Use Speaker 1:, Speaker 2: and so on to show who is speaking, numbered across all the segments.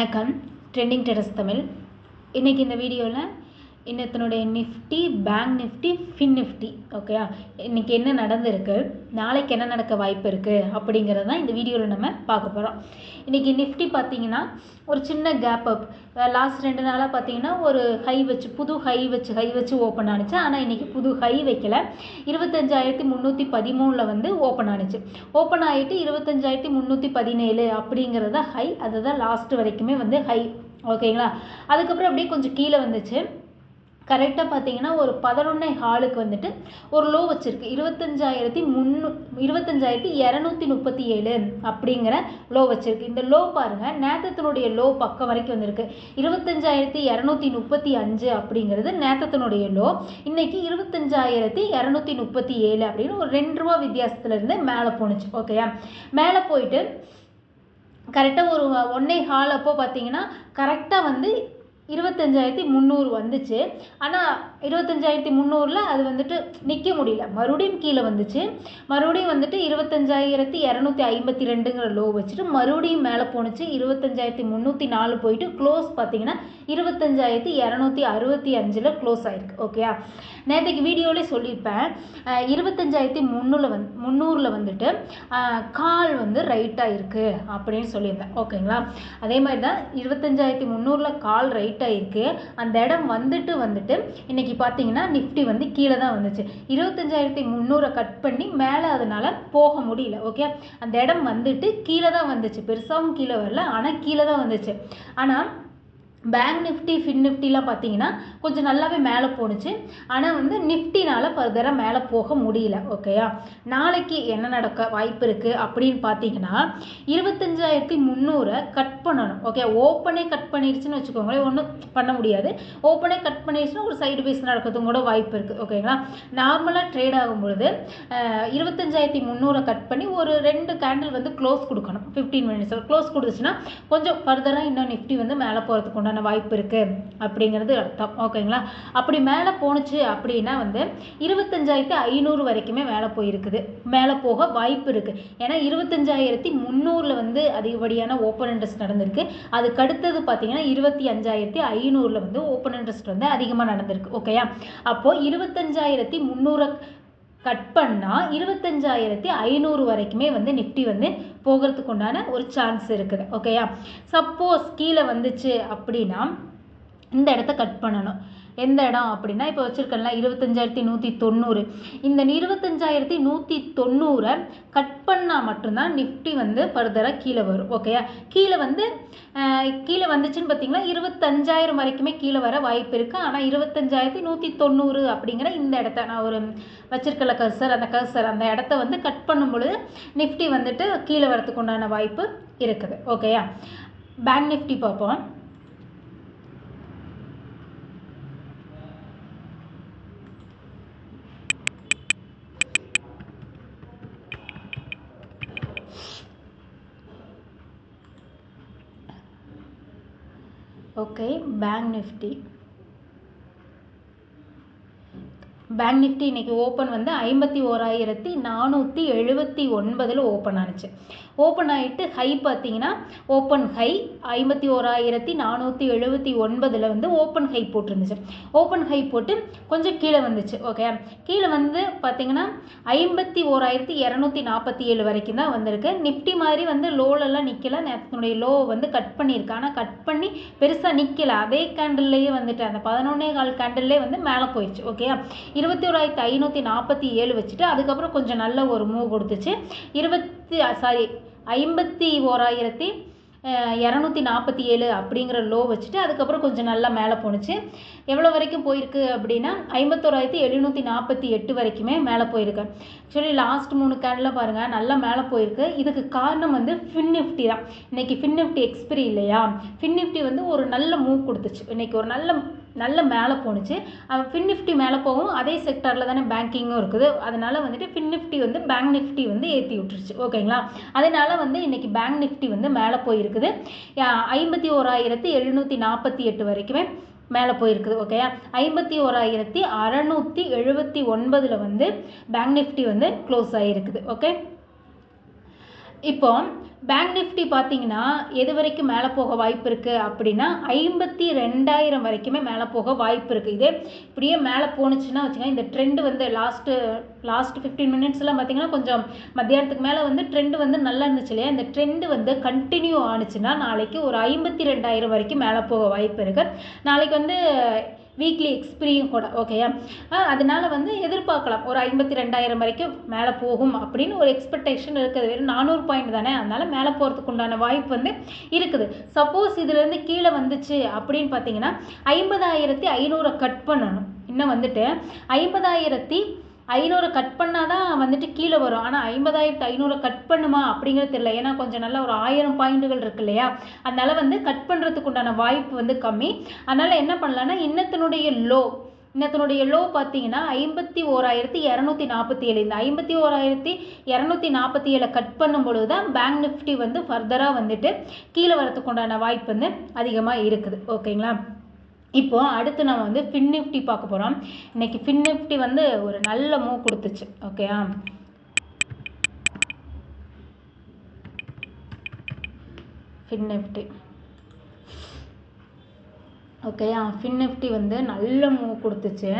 Speaker 1: வணக்கம். ட்ரெண்டிங் டெரஸ் தமிழ். இன்றைக்கி இந்த வீடியோவில் இன்னத்தினுடைய Nifty bank Nifty fin Nifty. ஓகேயா இன்றைக்கி என்ன நடந்திருக்கு? நாளைக்கு என்ன நடக்க வாய்ப்பு இருக்குது அப்படிங்கிறது தான் இந்த வீடியோவில் நம்ம பார்க்க போகிறோம் இன்றைக்கி நிஃப்டி பார்த்தீங்கன்னா ஒரு சின்ன கேப் அப் லாஸ்ட் ரெண்டு நாளாக பார்த்தீங்கன்னா ஒரு ஹை வச்சு புது ஹை வச்சு ஹை வச்சு ஓப்பன் ஆனிச்சு. ஆனால் இன்றைக்கி புது ஹை வைக்கல. இருபத்தஞ்சாயிரத்தி முந்நூற்றி பதிமூணில் வந்து ஓப்பன் ஆனிச்சு. ஓப்பன் ஆகிட்டு இருபத்தஞ்சாயிரத்தி முந்நூற்றி பதினேழு அப்படிங்கிறது ஹை அதுதான் லாஸ்ட் வரைக்குமே வந்து ஹை ஓகேங்களா அதுக்கப்புறம் அப்படியே கொஞ்சம் கீழே வந்துச்சு. கரெக்டாக பார்த்தீங்கன்னா ஒரு பதினொன்னே ஹாலுக்கு வந்துட்டு ஒரு லோ வச்சுருக்கு. இருபத்தஞ்சாயிரத்தி முன்னூ இருபத்தஞ்சாயிரத்தி இரநூத்தி முப்பத்தி ஏழு அப்படிங்கிற லோ வச்சுருக்கு. இந்த லோ பாருங்கள் நேத்தத்தினுடைய லோ பக்கம் வரைக்கும் வந்திருக்கு. இருபத்தஞ்சாயிரத்தி இரநூத்தி முப்பத்தி அஞ்சு அப்படிங்கிறது நேத்தத்தினுடைய லோ இன்றைக்கி இருபத்தஞ்சாயிரத்தி இரநூத்தி முப்பத்தி ஏழு அப்படின்னு ஒரு ரெண்டு ரூபா வித்தியாசத்துலேருந்து மேலே போணுச்சு. ஓகேயா மேலே போயிட்டு கரெக்டாக ஒரு ஒன்னே ஹால் அப்போ பார்த்தீங்கன்னா கரெக்டாக வந்து இருபத்தஞ்சாயிரத்தி முந்நூறு வந்துச்சு. ஆனால் இருபத்தஞ்சாயிரத்தி முந்நூறில் அது வந்துட்டு நிற்க முடியல. மறுபடியும் கீழே வந்துச்சு. மறுபடியும் வந்துட்டு இருபத்தஞ்சாயிரத்தி இரநூத்தி ஐம்பத்தி ரெண்டுங்கிற லோ வச்சுட்டு மறுபடியும் மேலே போணுச்சு. இருபத்தஞ்சாயிரத்தி முந்நூற்றி நாலு போயிட்டு க்ளோஸ் பார்த்தீங்கன்னா இருபத்தஞ்சாயிரத்தி இரநூத்தி அறுபத்தி அஞ்சில் க்ளோஸ் ஆயிருக்கு. ஓகேயா நேற்றுக்கு வீடியோவிலே சொல்லியிருப்பேன். இருபத்தஞ்சாயிரத்தி முந்நூறில் வந் முந்நூறில் வந்துட்டு கால் வந்து ரைட்டாக இருக்குது அப்படின்னு சொல்லியிருந்தேன். ஓகேங்களா அதே மாதிரி தான் இருபத்தஞ்சாயிரத்தி முந்நூறில் கால் ரைட்டாக இருக்குது அந்த இடம் வந்துட்டு வந்துட்டு இன்றைக்கி இன்றைக்கி பார்த்தீங்கன்னா நிஃப்டி வந்து கீழே தான் வந்துச்சு. இருபத்தஞ்சாயிரத்தி முந்நூறை கட் பண்ணி மேலே அதனால் போக முடியல ஓகே அந்த இடம் வந்துட்டு கீழே தான் வந்துச்சு. பெருசாகவும் கீழே வரல ஆனால் கீழே தான் வந்துச்சு. ஆனால் பேங்க் நிஃப்டி ஃபின் நிஃப்டிலாம் பார்த்தீங்கன்னா கொஞ்சம் நல்லாவே மேலே போணுச்சு. ஆனால் வந்து நிஃப்டினால் ஃபர்தராக மேலே போக முடியல ஓகேயா நாளைக்கு என்ன நடக்க வாய்ப்பு இருக்குது அப்படின்னு பார்த்தீங்கன்னா இருபத்தஞ்சாயிரத்தி முந்நூறை கட் பண்ணணும் ஓகே ஓப்பனே கட் பண்ணிடுச்சுன்னு வச்சுக்கோங்களேன் ஒன்றும் பண்ண முடியாது. ஓப்பனே கட் பண்ணிடுச்சுன்னா ஒரு சைடு பேஸ் நடக்கிறதும் கூட வாய்ப்பு இருக்குது ஓகேங்களா நார்மலாக ட்ரேட் ஆகும் பொழுது இருபத்தஞ்சாயிரத்தி முந்நூறை கட் பண்ணி ஒரு ரெண்டு கேண்டில் வந்து க்ளோஸ் கொடுக்கணும் ஃபிஃப்டீன் மினிட்ஸ் க்ளோஸ் கொடுத்துச்சுன்னா கொஞ்சம் ஃபர்தராக இன்னும் நிஃப்டி வந்து மேலே போகிறதுக்கு உண்டான வாய்ப்பு இருக்குது அப்படிங்கிறது அர்த்தம். ஓகேங்களா அப்படி மேலே போணுச்சு அப்படின்னா வந்து இருபத்தஞ்சாயிரத்தி ஐநூறு வரைக்குமே மேலே போயிருக்குது. மேலே போக வாய்ப்பு இருக்குது ஏன்னா இருபத்தஞ்சாயிரத்தி முந்நூறில் வந்து அதிகப்படியான ஓப்பன் இன்ட்ரெஸ்ட் நடந்திருக்கு. அதுக்கு அடுத்தது பார்த்தீங்கன்னா இருபத்தி அஞ்சாயிரத்தி ஐநூறில் வந்து ஓப்பன் இன்ட்ரெஸ்ட் வந்து அதிகமாக நடந்திருக்கு. ஓகேயா அப்போது இருபத்தஞ்சாயிரத்தி முந்நூறை கட் பண்ணால் இருபத்தஞ்சாயிரத்தி ஐநூறு வரைக்குமே வந்து நிஃப்டி வந்து போகிறதுக்கு உண்டான ஒரு சான்ஸ் இருக்குது ஓகேயா சப்போஸ் கீழே வந்துச்சு அப்படின்னா இந்த இடத்த கட் பண்ணணும். எந்த இடம் அப்படின்னா இப்போ வச்சுருக்கேன்ல இருபத்தஞ்சாயிரத்தி நூற்றி தொண்ணூறு. இந்த இருபத்தஞ்சாயிரத்தி நூற்றி தொண்ணூறை கட் பண்ணால் மட்டும்தான் நிஃப்டி வந்து ஃபர்தராக கீழே வரும் ஓகேயா கீழே வந்து கீழே வந்துச்சுன்னு பார்த்தீங்கன்னா இருபத்தஞ்சாயிரம் வரைக்குமே கீழே வர வாய்ப்பு இருக்குது ஆனால் இருபத்தஞ்சாயிரத்தி நூற்றி தொண்ணூறு அப்படிங்கிற இந்த இடத்த நான் ஒரு வச்சிருக்கல கர்சர் அந்த கர்சர் அந்த இடத்த வந்து கட் பண்ணும் பொழுது நிஃப்டி வந்துட்டு கீழே வரத்துக்கு உண்டான வாய்ப்பு இருக்குது ஓகேயா பேங்க் நிஃப்டி பார்ப்போம். Okay Bank Nifty Bank Nifty இன்றைக்கி ஓப்பன் வந்து ஐம்பத்தி ஓராயிரத்தி நானூற்றி எழுபத்தி ஒன்பதில் ஓப்பன் ஆனிச்சு. ஓப்பன் ஆகிட்டு ஹை பார்த்தீங்கன்னா ஓப்பன் ஹை ஐம்பத்தி ஓராயிரத்தி நானூற்றி எழுபத்தி ஒன்பதில் வந்து ஓப்பன் ஹை போட்டிருந்துச்சு. ஓப்பன் ஹை போட்டு கொஞ்சம் கீழே வந்துச்சு ஓகே கீழே வந்து பார்த்தீங்கன்னா ஐம்பத்தி ஓராயிரத்தி இரநூத்தி நாற்பத்தி ஏழு வரைக்கும் தான் வந்திருக்கு. நிஃப்டி மாதிரி வந்து லோலெல்லாம் நிற்கல நேரத்தினுடைய லோ வந்து கட் பண்ணியிருக்கு. ஆனால் கட் பண்ணி பெருசாக நிற்கல அதே கேண்டில்லையே வந்துட்டு அந்த பதினொன்னே கால் கேண்டில்லே வந்து மேலே போயிடுச்சு ஓகேயா இருபத்தி ஓராயிரத்தி ஐநூற்றி நாற்பத்தி ஏழு வச்சுட்டு அதுக்கப்புறம் கொஞ்சம் நல்ல ஒரு மூவ் கொடுத்துச்சு. இருபத்தி சாரி ஐம்பத்தி ஓராயிரத்தி இரநூத்தி நாற்பத்தி ஏழு அப்படிங்கிற லோ வச்சுட்டு அதுக்கப்புறம் கொஞ்சம் நல்லா மேலே போணுச்சு. எவ்வளோ வரைக்கும் போயிருக்கு அப்படின்னா ஐம்பத்தோராயிரத்தி எழுநூற்றி நாற்பத்தி எட்டு வரைக்குமே மேலே போயிருக்கு. ஆக்சுவலி லாஸ்ட் மூணு கேண்டில் பாருங்கள் நல்லா மேலே போயிருக்கு. இதுக்கு காரணம் வந்து ஃபின் நிஃப்டி தான். இன்றைக்கி ஃபின் நிஃப்டி எக்ஸ்பிரி இல்லையா? ஃபின் நிஃப்டி வந்து ஒரு நல்ல மூவ் கொடுத்துச்சு. இன்றைக்கி ஒரு நல்ல நல்ல மேலே போணுச்சு. ஃபின் நிஃப்டி மேலே போகும் அதே செக்டாரில் தானே பேங்கிங்கும் இருக்குது. அதனால் வந்துட்டு ஃபின் நிஃப்டி வந்து பேங்க் நிஃப்டி வந்து ஏற்றி விட்டுருச்சு. ஓகேங்களா? அதனால் வந்து இன்றைக்கி பேங்க் நிஃப்டி வந்து மேலே போயிருக்குது. ஐம்பத்தி ஓராயிரத்தி எழுநூற்றி நாற்பத்தி எட்டு வரைக்குமே மேலே போயிருக்குது. ஓகேயா? ஐம்பத்தி ஓராயிரத்தி அறநூற்றி எழுபத்தி ஒன்பதில் வந்து பேங்க் நிஃப்டி வந்து க்ளோஸ் ஆகிருக்குது ஓகே? இப்போ பேங்க் நிஃப்டி பார்த்தீங்கன்னா எது வரைக்கும் மேலே போக வாய்ப்பு இருக்குது அப்படின்னா ஐம்பத்தி ரெண்டாயிரம் வரைக்குமே மேலே போக வாய்ப்பு இருக்குது இதே இப்படியே மேலே போணுச்சுன்னா வச்சுக்கோங்க இந்த ட்ரெண்டு வந்து லாஸ்ட்டு லாஸ்ட் ஃபிஃப்டீன் மினிட்ஸ்லாம் பார்த்தீங்கன்னா கொஞ்சம் மத்தியானத்துக்கு மேலே வந்து ட்ரெண்டு வந்து நல்லா இருந்துச்சு இல்லையா? இந்த ட்ரெண்டு வந்து கண்டினியூ ஆணுச்சுன்னா நாளைக்கு ஒரு ஐம்பத்தி ரெண்டாயிரம் வரைக்கும் மேலே போக வாய்ப்பு இருக்குது நாளைக்கு வந்து வீக்லி எக்ஸ்பிரியும் கூட ஓகேயா அதனால் வந்து எதிர்பார்க்கலாம். ஒரு ஐம்பத்தி ரெண்டாயிரம் வரைக்கும் மேலே போகும் அப்படின்னு ஒரு எக்ஸ்பெக்டேஷன் இருக்குது. வெறும் நானூறு பாயிண்ட் தானே? அதனால் மேலே போகிறதுக்கு உண்டான வாய்ப்பு வந்து இருக்குது. சப்போஸ் இதுலேருந்து கீழே வந்துச்சு அப்படின்னு பார்த்தீங்கன்னா ஐம்பதாயிரத்தி ஐநூறை கட் பண்ணணும். இன்னும் வந்துட்டு ஐம்பதாயிரத்தி ஐநூறு கட் பண்ணால் தான் வந்துட்டு கீழே வரும். ஆனால் ஐம்பதாயிரத்து ஐநூறு கட் பண்ணுமா அப்படிங்கிறது தெரியல. ஏன்னா கொஞ்சம் நல்ல ஒரு ஆயிரம் பாயிண்ட்டுகள் இருக்கு இல்லையா? அதனால் வந்து கட் பண்ணுறதுக்கு உண்டான வாய்ப்பு வந்து கம்மி. அதனால் என்ன பண்ணலான்னா இன்னத்தினுடைய லோ இன்னத்தினுடைய லோ பார்த்தீங்கன்னா ஐம்பத்தி ஓராயிரத்தி இரநூத்தி நாற்பத்தி ஏழு இந்த ஐம்பத்தி ஓராயிரத்தி இரநூத்தி நாற்பத்தி ஏழை கட் பண்ணும் பொழுது தான் பேங்க் நிஃப்டி வந்து ஃபர்தராக வந்துட்டு கீழே வரதுக்கு உண்டான வாய்ப்பு வந்து அதிகமாக இருக்குது. ஓகேங்களா இப்போ அடுத்து நம்ம வந்து ஃபின் நிஃப்டி பார்க்க போகிறோம் இன்னைக்கு ஃபின் நிஃப்டி வந்து ஒரு நல்ல மூவ் கொடுத்துச்சு ஓகேயா ஃபின் நிஃப்டி ஓகேயா ஃபின் நிஃப்டி வந்து நல்ல மூவ் கொடுத்துச்சு.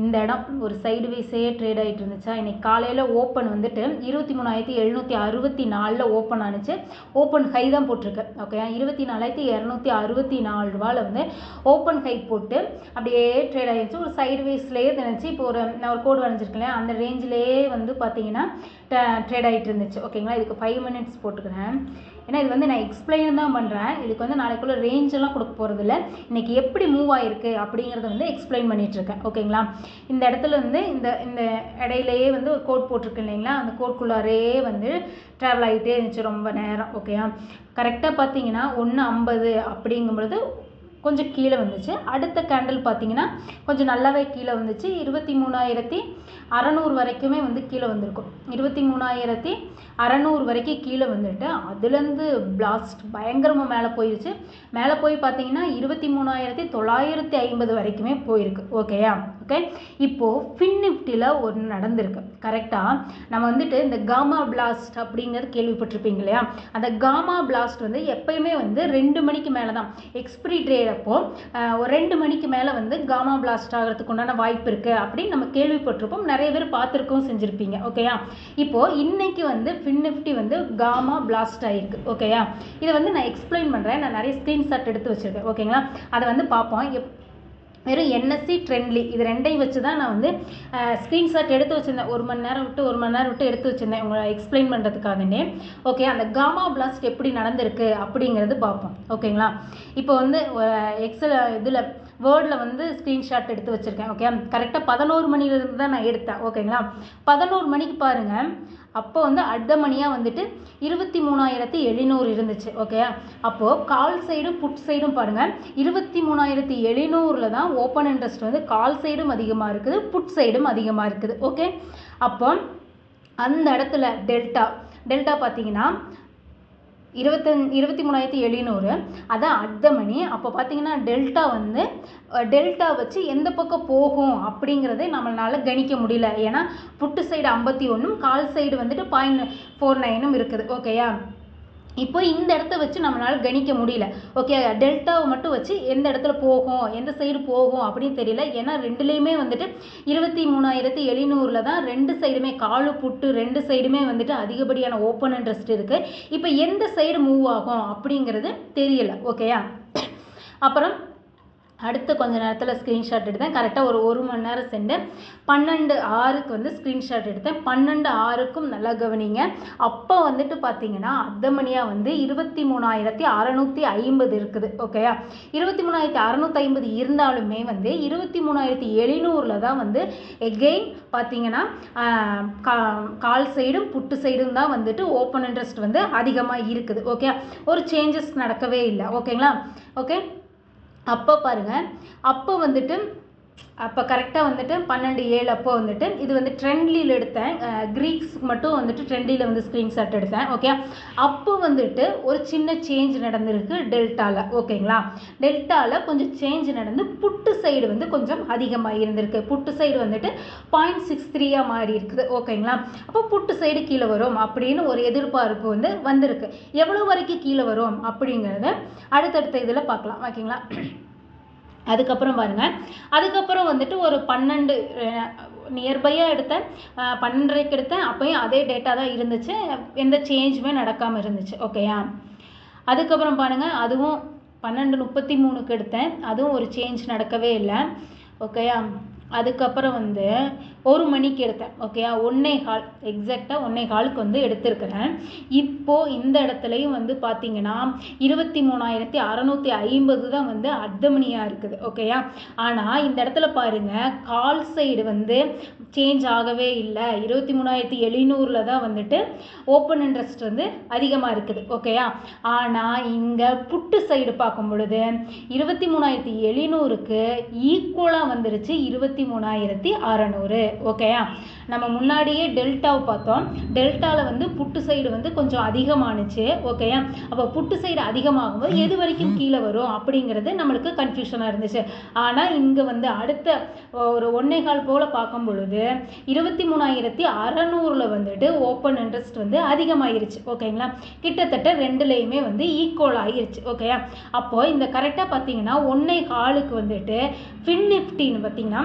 Speaker 1: இந்த இடம் ஒரு சைடு வைஸே ட்ரேட் ஆகிட்டு இருந்துச்சா? இன்றைக்கி காலையில் ஓப்பன் வந்துட்டு இருபத்தி மூணாயிரத்தி எழுநூற்றி அறுபத்தி நாலில் ஓப்பன் ஆனுச்சு. ஓப்பன் ஹை தான் போட்டிருக்கு. ஓகேயா இருபத்தி நாலாயிரத்தி இரநூத்தி அறுபத்தி நாலு ரூபாவில் வந்து ஓப்பன் ஹை போட்டு அப்படியே ட்ரேட் ஆகிடுச்சு ஒரு சைடு வைஸ்லேயே தெரிஞ்சு இப்போ ஒரு நான் ஒரு கோடு வரைஞ்சிருக்கேன் அந்த ரேஞ்சிலேயே வந்து பார்த்தீங்கன்னா ட்ரேட் ஆகிட்டு இருந்துச்சு. ஓகேங்களா இதுக்கு ஃபைவ் மினிட்ஸ் போட்டுக்கிறேன். ஏன்னா இது வந்து நான் எக்ஸ்பிளைன் தான் பண்ணுறேன் இதுக்கு வந்து நாளைக்குள்ள ரேஞ்ச் எல்லாம் கொடுக்க போகிறதில்ல இன்னைக்கு எப்படி மூவ் ஆயிருக்கு அப்படிங்கிறத வந்து எக்ஸ்பிளைன் பண்ணிகிட்ருக்கேன் ஓகேங்களா இந்த இடத்துல வந்து இந்த இந்த இடையிலேயே வந்து ஒரு கோட் போட்டிருக்கு இல்லைங்களா? அந்த கோட்குள்ளாரே வந்து ட்ராவல் ஆகிட்டே இருந்துச்சு ரொம்ப நேரம். ஓகேயா கரெக்டாக பார்த்தீங்கன்னா ஒன்று ஐம்பது அப்படிங்கும்பொழுது கொஞ்சம் கீழே வந்துச்சு. அடுத்த கேண்டில் பார்த்தீங்கன்னா கொஞ்சம் நல்லாவே கீழே வந்துச்சு. இருபத்தி மூணாயிரத்தி அறநூறு வரைக்குமே வந்து கீழே வந்திருக்கும். இருபத்தி மூணாயிரத்தி அறநூறு வரைக்கும் கீழே வந்துட்டு அதுலேருந்து பிளாஸ்ட் பயங்கரமாக மேலே போயிடுச்சு மேலே போய் பார்த்தீங்கன்னா இருபத்தி மூணாயிரத்தி தொள்ளாயிரத்தி ஐம்பது வரைக்குமே போயிருக்கு. ஓகேயா ஓகே இப்போது ஃபின் நிஃப்டியில் ஒன்று நடந்திருக்கு. கரெக்டாக நம்ம வந்துட்டு இந்த காமா பிளாஸ்ட் அப்படிங்கிறது கேள்விப்பட்டிருப்பீங்க இல்லையா? அந்த காமா பிளாஸ்ட் வந்து எப்பயுமே வந்து ரெண்டு மணிக்கு மேலே தான் எக்ஸ்பிரி ட்ரேட் அப்போது ஒரு ரெண்டு மணிக்கு மேலே வந்து காமா பிளாஸ்ட் ஆகிறதுக்கு உண்டான வாய்ப்பு இருக்குது அப்படின்னு நம்ம கேள்விப்பட்டிருப்போம். நிறைய பேர் பார்த்துருக்கவும் செஞ்சுருப்பீங்க. ஓகேயா இப்போது இன்னைக்கு வந்து ஃபின் நிஃப்டி வந்து காமா பிளாஸ்ட் ஆகிருக்கு ஓகேயா இதை வந்து நான் எக்ஸ்பிளைன் பண்ணுறேன் நான் நிறைய ஸ்க்ரீன்ஷாட் எடுத்து வச்சுருக்கேன். ஓகேங்களா அதை வந்து பார்ப்போம். எப் வெறும் என்எஸ்சி ட்ரெண்ட்லி இது ரெண்டையும் வச்சு தான் நான் வந்து ஸ்க்ரீன்ஷாட் எடுத்து வச்சுருந்தேன். ஒரு மணி நேரம் விட்டு ஒரு மணி நேரம் விட்டு எடுத்து வச்சுருந்தேன். உங்களை எக்ஸ்பிளைன் பண்ணுறதுக்காகனே ஓகே அந்த காமா பிளாஸ்ட் எப்படி நடந்திருக்கு அப்படிங்கிறது பார்ப்போம். ஓகேங்களா இப்போ வந்து எக்ஸல் இதில் வேர்டில் வந்து ஸ்க்ரீன்ஷாட் எடுத்து வச்சுருக்கேன் ஓகே கரெக்டாக பதினோரு மணிலேருந்து தான் நான் எடுத்தேன் ஓகேங்களா பதினோரு மணிக்கு பாருங்கள் அப்போ வந்து அடுத்த மணியாக வந்துட்டு இருபத்தி மூணாயிரத்தி எழுநூறு இருந்துச்சு ஓகே அப்போது கால் சைடும் புட் சைடும் பாருங்கள் இருபத்தி மூணாயிரத்தி எழுநூறில் தான் ஓப்பன் இன்ட்ரெஸ்ட் வந்து கால் சைடும் அதிகமாக இருக்குது புட் சைடும் அதிகமாக இருக்குது ஓகே அப்போ அந்த இடத்துல டெல்டா டெல்டா பார்த்தீங்கன்னா இருபத்தஞ் இருபத்தி மூணாயிரத்தி எழுநூறு. அதான் அர்த்தமணி. மணி அப்போ பார்த்தீங்கன்னா டெல்டா வந்து டெல்டா வச்சு எந்த பக்கம் போகும் அப்படிங்கிறதை நம்மளால் கணிக்க முடியல. ஏன்னா புட்டு சைடு ஐம்பத்தி ஒன்றும் கால் சைடு வந்துட்டு பாயிண்ட் ஃபோர் நைனும் இருக்குது. ஓகேயா இப்போ இந்த இடத்த வச்சு நம்மளால கணிக்க முடியல. ஓகே டெல்டாவை மட்டும் வச்சு எந்த இடத்துல போகும் எந்த சைடு போகும் அப்படின்னு தெரியல. ஏன்னா ரெண்டுலேயுமே வந்துட்டு இருபத்தி மூணாயிரத்தி எழுநூறில் தான் ரெண்டு சைடுமே காலு புட்டு ரெண்டு சைடுமே வந்துட்டு அதிகப்படியான ஓப்பன் இன்ட்ரெஸ்ட் இருக்குது இப்போ எந்த சைடு மூவ் ஆகும் அப்படிங்கிறது தெரியல. ஓகேயா அப்புறம் அடுத்த கொஞ்ச நேரத்தில் ஸ்க்ரீன்ஷாட் எடுத்தேன். கரெக்டாக ஒரு ஒரு மணி நேரம் சென்று பன்னெண்டு ஆறுக்கு வந்து ஸ்க்ரீன்ஷாட் எடுத்தேன். பன்னெண்டு ஆறுக்கும் நல்லா கவனிங்க. அப்போ வந்துட்டு பார்த்தீங்கன்னா அர்த்தமணியாக வந்து இருபத்தி மூணாயிரத்தி அறநூற்றி ஐம்பது இருக்குது. ஓகேயா இருபத்தி மூணாயிரத்தி அறநூற்றி ஐம்பது இருந்தாலுமே வந்து இருபத்தி மூணாயிரத்தி எழுநூறில் தான் வந்து எகெயின் பார்த்தீங்கன்னா கா- கால் சைடும் புட்டு சைடும் தான் வந்துட்டு ஓப்பன் இன்ட்ரெஸ்ட் வந்து அதிகமாக இருக்குது. ஓகே ஒரு சேஞ்சஸ் நடக்கவே இல்லை. ஓகேங்களா ஓகே அப்போ பாருங்கள் அப்போ வந்துட்டு அப்போ கரெக்டாக வந்துட்டு பன்னெண்டு ஏழு அப்போ வந்துட்டு இது வந்து ட்ரெண்ட்லியில் எடுத்தேன். க்ரீக்ஸ்க்கு மட்டும் வந்துட்டு ட்ரெண்ட்லியில் வந்து ஸ்க்ரீன்ஷாட் எடுத்தேன். ஓகே அப்போ வந்துட்டு ஒரு சின்ன சேஞ்ச் நடந்திருக்கு டெல்டாவில் ஓகேங்களா டெல்டாவில் கொஞ்சம் சேஞ்ச் நடந்து புட்டு சைடு வந்து கொஞ்சம் அதிகமாக இருந்திருக்கு. புட்டு சைடு வந்துட்டு பாயிண்ட் சிக்ஸ் த்ரீயாக மாறி இருக்குது. ஓகேங்களா அப்போ புட்டு சைடு கீழே வரும் அப்படின்னு ஒரு எதிர்பார்ப்பு வந்து வந்திருக்கு. எவ்வளோ வரைக்கும் கீழே வரும் அப்படிங்கிறத அடுத்தடுத்த இதில் பார்க்கலாம். ஓகேங்களா அதுக்கப்புறம் பாருங்கள் அதுக்கப்புறம் வந்துட்டு ஒரு பன்னெண்டு நியர்பையாக எடுத்தேன் பன்னெண்டரைக்கு எடுத்தேன் அப்போயும் அதே டேட்டா தான் இருந்துச்சு. எந்த சேஞ்சுமே நடக்காமல் இருந்துச்சு. ஓகேயா அதுக்கப்புறம் பாருங்கள் அதுவும் பன்னெண்டு முப்பத்தி மூணுக்கு எடுத்தேன். அதுவும் ஒரு சேஞ்ச் நடக்கவே இல்லை. ஓகேயா அதுக்கப்புறம் வந்து ஒரு மணிக்கு எடுத்தேன் ஓகேயா ஒன்னே கால் எக்ஸாக்டாக ஒன்னே காலுக்கு வந்து எடுத்திருக்கிறேன். இப்போது இந்த இடத்துலையும் வந்து பார்த்தீங்கன்னா இருபத்தி மூணாயிரத்தி அறநூற்றி ஐம்பது தான் வந்து அர்த்தமணியாக இருக்குது ஓகேயா ஆனால் இந்த இடத்துல பாருங்கள் கால் சைடு வந்து சேஞ்ச் ஆகவே இல்லை. இருபத்தி மூணாயிரத்தி எழுநூறில் தான் வந்துட்டு ஓப்பன் இன்ட்ரெஸ்ட் வந்து அதிகமாக இருக்குது ஓகேயா ஆனால் இங்கே புட்டு சைடு பார்க்கும் பொழுது இருபத்தி மூணாயிரத்தி எழுநூறுக்கு ஈக்குவலாக வந்துருச்சு இருபத்தி இருபத்தி மூணாயிரத்தி அறநூறு. ஓகேயா நம்ம முன்னாடியே டெல்டாவை பார்த்தோம். டெல்டாவில் வந்து புட்டு சைடு வந்து கொஞ்சம் அதிகமானுச்சு. ஓகேயா அப்போ புட்டு சைடு அதிகமாகும்போது எது வரைக்கும் கீழே வரும் அப்படிங்கிறது நம்மளுக்கு கன்ஃபியூஷனாக இருந்துச்சு. ஆனால் இங்கே வந்து அடுத்த ஒரு ஒன்னே கால் போல் பார்க்கும் பொழுது இருபத்தி மூணாயிரத்தி அறநூறில் வந்துட்டு ஓப்பன் இன்ட்ரெஸ்ட் வந்து அதிகமாயிருச்சு. ஓகேங்களா கிட்டத்தட்ட ரெண்டுலேயுமே வந்து ஈக்குவல் ஆகிருச்சு ஓகேயா அப்போது இந்த கரெக்டாக பார்த்தீங்கன்னா ஒன்னே காலுக்கு வந்துட்டு ஃபின் நிஃப்டின்னு பார்த்தீங்கன்னா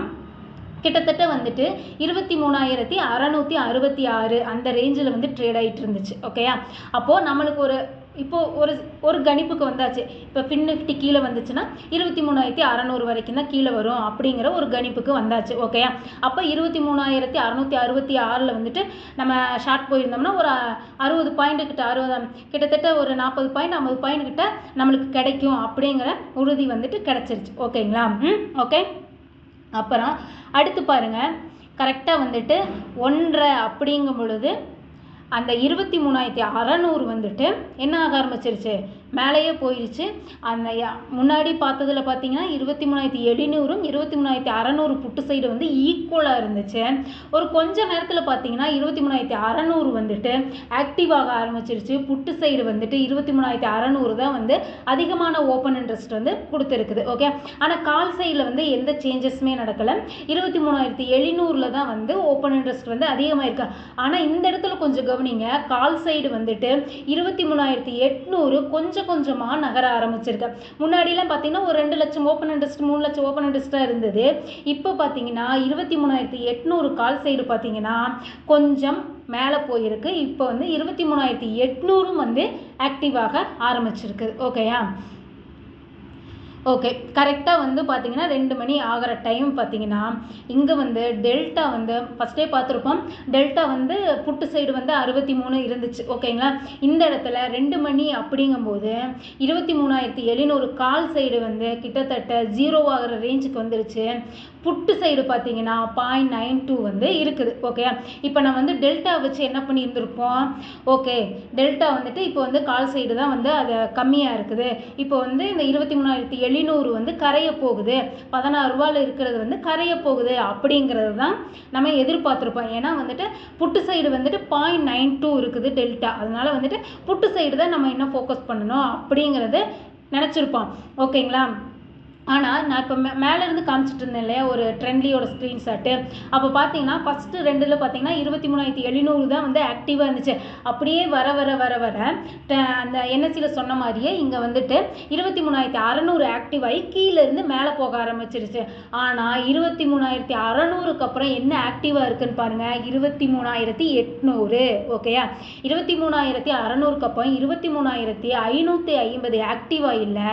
Speaker 1: கிட்டத்தட்ட வந்துட்டு இருபத்தி மூணாயிரத்தி அறநூற்றி அறுபத்தி ஆறு அந்த ரேஞ்சில் வந்து ட்ரேட் ஆகிட்டு இருந்துச்சு ஓகேயா அப்போது நம்மளுக்கு ஒரு இப்போது ஒரு ஒரு கணிப்புக்கு வந்தாச்சு. இப்போ ஃபின் நிஃப்டி கீழே வந்துச்சுன்னா இருபத்தி மூணாயிரத்தி அறநூறு வரைக்கும் தான் கீழே வரும் அப்படிங்கிற ஒரு கணிப்புக்கு வந்தாச்சு ஓகேயா அப்போ இருபத்தி மூணாயிரத்தி அறநூற்றி அறுபத்தி ஆறில் வந்துட்டு நம்ம ஷார்ட் போயிருந்தோம்னா ஒரு அறுபது பாயிண்ட் கிட்ட அறுபது கிட்டத்தட்ட ஒரு நாற்பது பாயிண்ட் ஐம்பது பாயிண்ட் கிட்ட நம்மளுக்கு கிடைக்கும் அப்படிங்கிற உறுதி வந்துட்டு கிடச்சிருச்சு ஓகேங்களா ம் ஓகே அப்புறம் அடுத்து பாருங்கள் கரெக்டாக வந்துட்டு ஒன்றரை அப்படிங்கும் பொழுது அந்த இருபத்தி மூணாயிரத்தி அறநூறு வந்துட்டு என்ன ஆக ஆரம்பிச்சிருச்சு? மேலேயே போயிடுச்சு அந்த முன்னாடி பார்த்ததுல பார்த்தீங்கன்னா இருபத்தி மூணாயிரத்தி எழுநூறும் இருபத்தி மூணாயிரத்தி அறநூறு புட்டு சைடு வந்து ஈக்குவலாக இருந்துச்சு. ஒரு கொஞ்ச நேரத்தில் பார்த்தீங்கன்னா இருபத்தி மூணாயிரத்தி அறநூறு வந்துட்டு ஆக்டிவ் ஆக ஆரம்பிச்சிருச்சு. புட்டு சைடு வந்துட்டு இருபத்தி மூணாயிரத்தி அறநூறு தான் வந்து அதிகமான ஓப்பன் இன்ட்ரெஸ்ட் வந்து கொடுத்துருக்குது. ஓகே ஆனால் கால் சைடில் வந்து எந்த சேஞ்சஸுமே நடக்கலை. இருபத்தி மூணாயிரத்தி எழுநூறில் தான் வந்து ஓப்பன் இன்ட்ரெஸ்ட் வந்து அதிகமாக இருக்கு ஆனால் இந்த இடத்துல கொஞ்சம் கவனிங்க. கால் சைடு வந்துட்டு இருபத்தி மூணாயிரத்தி எட்நூறு கொஞ்சம் கொஞ்சமாக நகர ஆரம்பிச்சிருக்கு. முன்னாடிலாம் பார்த்தீங்கன்னா ஒரு ரெண்டு லட்சம் ஓப்பன் இன்ட்ரெஸ்ட் மூணு லட்சம் ஓப்பன் இன்ட்ரெஸ்ட்டாக இருந்தது. இப்போ பார்த்தீங்கன்னா இருபத்தி மூணாயிரத்தி எட்நூறு கால் சைடு பார்த்தீங்கன்னா கொஞ்சம் மேலே போயிருக்கு. இப்போ வந்து இருபத்தி மூணாயிரத்தி எட்நூறும் வந்து ஆக்டிவாக ஆரம்பிச்சிருக்கு. ஓகேயா ஓகே கரெக்டாக வந்து பார்த்தீங்கன்னா ரெண்டு மணி ஆகிற டைம் பார்த்தீங்கன்னா இங்கே வந்து டெல்டா வந்து ஃபஸ்ட்டே பார்த்துருப்போம் டெல்டா வந்து புட்டு சைடு வந்து அறுபத்தி மூணு இருந்துச்சு ஓகேங்களா இந்த இடத்துல ரெண்டு மணி அப்படிங்கும்போது இருபத்தி மூணாயிரத்தி எழுநூறு கால் சைடு வந்து கிட்டத்தட்ட ஜீரோ ஆகிற ரேஞ்சுக்கு வந்துருச்சு. புட்டு சைடு பார்த்தீங்கன்னா பாயிண்ட் நைன் டூ வந்து இருக்குது ஓகே இப்போ நான் வந்து டெல்டா வச்சு என்ன பண்ணியிருந்திருப்போம்? ஓகே டெல்டா வந்துட்டு இப்போ வந்து கால் சைடு தான் வந்து அது கம்மியாக இருக்குது. இப்போ வந்து இந்த இருபத்தி மூணாயிரத்தி எழுநூறு வந்து கரைய போகுது. பதினாறு ரூபாயில் இருக்கிறது வந்து கரைய போகுது அப்படிங்கிறது தான் நம்ம எதிர்பார்த்துருப்போம். ஏன்னா வந்துட்டு புட்டு சைடு வந்துட்டு பாயிண்ட் நைன் டூ இருக்குது டெல்டா அதனால வந்துட்டு புட்டு சைடு தான் நம்ம என்ன ஃபோக்கஸ் பண்ணணும் அப்படிங்கிறது நினச்சிருப்போம். ஓகேங்களா ஆனால் நான் இப்போ மே மேலேருந்து காமிச்சிட்டு இருந்தேன் இல்லையா ஒரு ட்ரெண்ட்லியோட ஸ்க்ரீன்ஷாட்டு அப்போ பார்த்தீங்கன்னா ஃபஸ்ட்டு ரெண்டில் பார்த்தீங்கன்னா இருபத்தி மூணாயிரத்தி எழுநூறு தான் வந்து ஆக்டிவாக இருந்துச்சு. அப்படியே வர வர வர வர அந்த என்எஸ்சியில் சொன்ன மாதிரியே இங்கே வந்துட்டு இருபத்தி மூணாயிரத்தி அறநூறு ஆக்டிவ் ஆகி கீழேருந்து மேலே போக ஆரம்பிச்சிருச்சு. ஆனால் இருபத்தி மூணாயிரத்தி அறநூறுக்கு அப்புறம் என்ன ஆக்டிவாக இருக்குன்னு பாருங்கள் இருபத்தி மூணாயிரத்தி எட்நூறு ஓகேயா இருபத்தி மூணாயிரத்தி அறநூறுக்கு அப்புறம் இருபத்தி மூணாயிரத்தி ஐநூற்றி ஐம்பது ஆக்டிவாக இல்லை.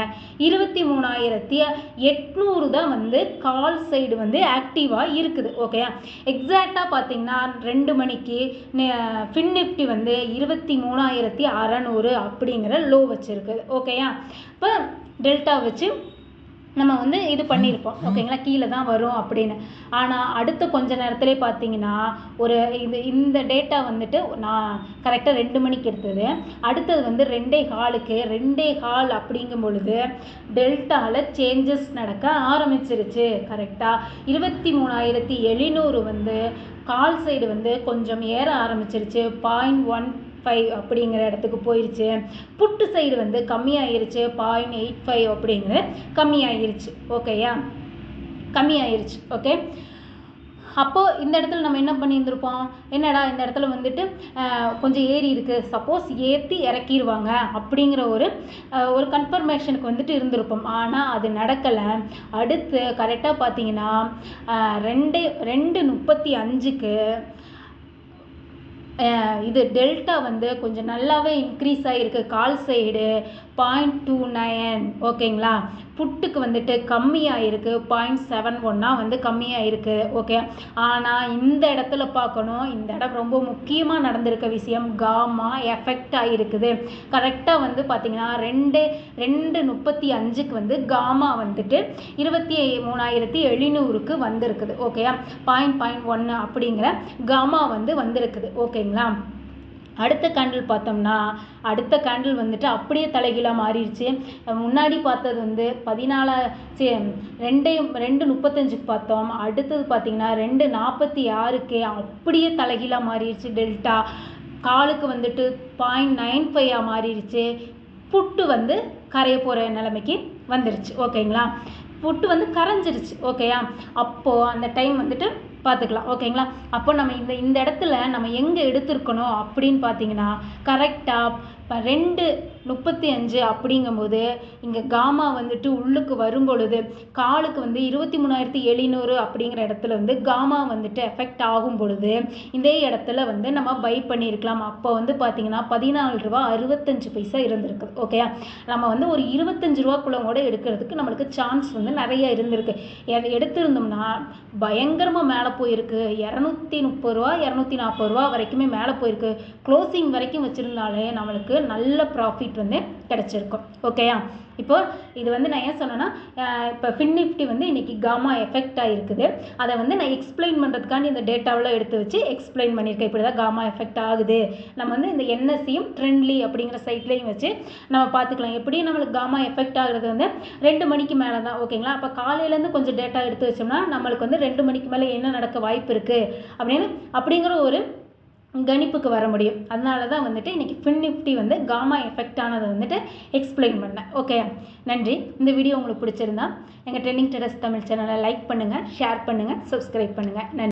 Speaker 1: இருபத்தி மூணாயிரத்தி எட்நூறு தான் வந்து கால் சைடு வந்து ஆக்டிவாக இருக்குது ஓகேயா எக்ஸாக்டாக பார்த்தீங்கன்னா ரெண்டு மணிக்கு ஃபின் நிஃப்டி வந்து இருபத்தி மூணாயிரத்தி அறநூறு அப்படிங்கிற லோ வச்சுருக்குது ஓகேயா இப்போ டெல்டா வச்சு நம்ம வந்து இது பண்ணியிருப்போம். ஓகேங்களா? கீழே தான் வரும் அப்படின்னு. ஆனால் அடுத்த கொஞ்ச நேரத்திலே பார்த்தீங்கன்னா ஒரு இது இந்த டேட்டா வந்துட்டு நான் கரெக்டாக ரெண்டு மணிக்கு எடுத்தது. அடுத்தது வந்து ரெண்டே காலுக்கு ரெண்டே கால் அப்படிங்கும் பொழுது டெல்டாவில் சேஞ்சஸ் நடக்க ஆரம்பிச்சிருச்சு. கரெக்டாக இருபத்தி மூணாயிரத்தி எழுநூறு வந்து கால் சைடு வந்து கொஞ்சம் ஏற ஆரம்பிச்சிருச்சு. பாயிண்ட் ஒன் ஃபைவ் அப்படிங்கிற இடத்துக்கு போயிடுச்சு புட்டு சைடு வந்து கம்மியாயிருச்சு. பாயிண்ட் எயிட் ஃபைவ் அப்படிங்கிறது கம்மியாயிருச்சு. ஓகேயா கம்மியாயிருச்சு. ஓகே அப்போது இந்த இடத்துல நம்ம என்ன பண்ணியிருந்திருப்போம்? என்னடா இந்த இடத்துல வந்துட்டு கொஞ்சம் ஏறி இருக்குது சப்போஸ் ஏற்றி இறக்கிடுவாங்க அப்படிங்கிற ஒரு ஒரு கன்ஃபர்மேஷனுக்கு வந்துட்டு இருந்திருப்போம். ஆனால் அது நடக்கலை. அடுத்து கரெக்டாக பார்த்தீங்கன்னா ரெண்டு ரெண்டு முப்பத்தி அஞ்சுக்கு இது டெல்டா வந்து கொஞ்சம் நல்லாவே இன்க்ரீஸ் ஆகிருக்கு call side point two nine ஓகேங்களா? புட்டுக்கு வந்துட்டு கம்மியாயிருக்கு. பாயிண்ட் செவன் ஒன்னா வந்து கம்மியாயிருக்கு. ஓகே? ஆனால் இந்த இடத்துல பார்க்கணும். இந்த இடம் ரொம்ப முக்கியமாக நடந்திருக்க விஷயம் காமா எஃபெக்ட் ஆகிருக்குது கரெக்டாக வந்து பார்த்திங்கன்னா ரெண்டு ரெண்டு முப்பத்தி அஞ்சுக்கு வந்து காமா வந்துட்டு இருபத்தி மூணாயிரத்தி எழுநூறுக்கு வந்திருக்குது. ஓகேயா? பாயிண்ட் பாயிண்ட் ஒன்று அப்படிங்கிற காமா வந்து வந்திருக்குது. ஓகேங்களா? அடுத்த கேண்டில் பார்த்தோம்னா அடுத்த கேண்டில் வந்துட்டு அப்படியே தலைகீழாக மாறிடுச்சு. முன்னாடி பார்த்தது வந்து பதினாலா சே ரெண்டையும் ரெண்டு முப்பத்தஞ்சுக்கு பார்த்தோம். அடுத்தது பார்த்தீங்கன்னா ரெண்டு நாற்பத்தி ஆறுக்கு அப்படியே தலைகீழாக மாறிடுச்சு டெல்டா. காலுக்கு வந்துட்டு பாயிண்ட் நைன் ஃபைவாக மாறிடுச்சு. புட்டு வந்து கரைய போகிற நிலைமைக்கு வந்துருச்சு. ஓகேங்களா? புட்டு வந்து கரைஞ்சிருச்சு. ஓகேயா? அப்போது அந்த டைம் வந்துட்டு பார்த்துக்கலாம் ஓகேங்களா? அப்போ நம்ம இந்த இந்த இடத்துல நம்ம எங்கே எடுத்திருக்கணும் அப்படின்னு பார்த்தீங்கன்னா கரெக்டாக இப்போ ரெண்டு முப்பத்தி அஞ்சு அப்படிங்கும்போது இங்கே காமா வந்துட்டு உள்ளுக்கு வரும் பொழுது காலுக்கு வந்து இருபத்தி மூணாயிரத்தி எழுநூறு அப்படிங்கிற இடத்துல வந்து காமா வந்துட்டு எஃபெக்ட் ஆகும் பொழுது இதே இடத்துல வந்து நம்ம பை பண்ணியிருக்கலாம். அப்போ வந்து பார்த்தீங்கன்னா பதினாலு ரூபா அறுபத்தஞ்சு பைசா இருந்திருக்கு ஓகேயா நம்ம வந்து ஒரு இருபத்தஞ்சு ரூபாக்குள்ள கூட எடுக்கிறதுக்கு நம்மளுக்கு சான்ஸ் வந்து நிறைய இருந்திருக்கு. எடுத்திருந்தோம்னா பயங்கரமாக மேலே போயிருக்கு. இரநூத்தி முப்பது ரூபா இரநூத்தி நாற்பது ரூபா வரைக்குமே மேலே போயிருக்கு. க்ளோசிங் வரைக்கும் வச்சுருந்தாலே நம்மளுக்கு நல்ல ப்ராஃபிட் வந்து கிடச்சிருக்கும். ஓகேயா இப்போ இது வந்து நான் ஏன் சொன்னேன்னா இப்போ ஃபின் நிஃப்டி வந்து இன்றைக்கி காமா எஃபெக்டாக இருக்குது அதை வந்து நான் எக்ஸ்பிளைன் பண்ணுறதுக்காண்டி இந்த டேட்டாவெலாம் எடுத்து வச்சு எக்ஸ்பிளைன் பண்ணியிருக்கேன். இப்படி தான் காமா எஃபெக்ட் ஆகுது. நம்ம வந்து இந்த என்எஸ்சியும் ட்ரெண்ட்லி அப்படிங்கிற சைட்லேயும் வச்சு நம்ம பார்த்துக்கலாம். எப்படியும் நம்மளுக்கு காமா எஃபெக்ட் ஆகுறது வந்து ரெண்டு மணிக்கு மேலே தான். ஓகேங்களா அப்போ காலையிலேருந்து கொஞ்சம் டேட்டா எடுத்து வச்சோம்னா நம்மளுக்கு வந்து ரெண்டு மணிக்கு மேலே என்ன நடக்க வாய்ப்பு இருக்குது அப்படின்னு அப்படிங்கிற ஒரு கணிப்புக்கு வர முடியும். அதனால தான் வந்துட்டு இன்றைக்கி ஃபின் நிஃப்டி வந்து காமா எஃபெக்ட் ஆனதை வந்துட்டு எக்ஸ்பிளைன் பண்ணேன். ஓகே நன்றி. இந்த வீடியோ உங்களுக்கு பிடிச்சிருந்தா எங்கள் ட்ரெண்டிங் டெரஸ் தமிழ் சேனலை லைக் பண்ணுங்கள் ஷேர் பண்ணுங்கள் சப்ஸ்கிரைப் பண்ணுங்கள் நன்றி.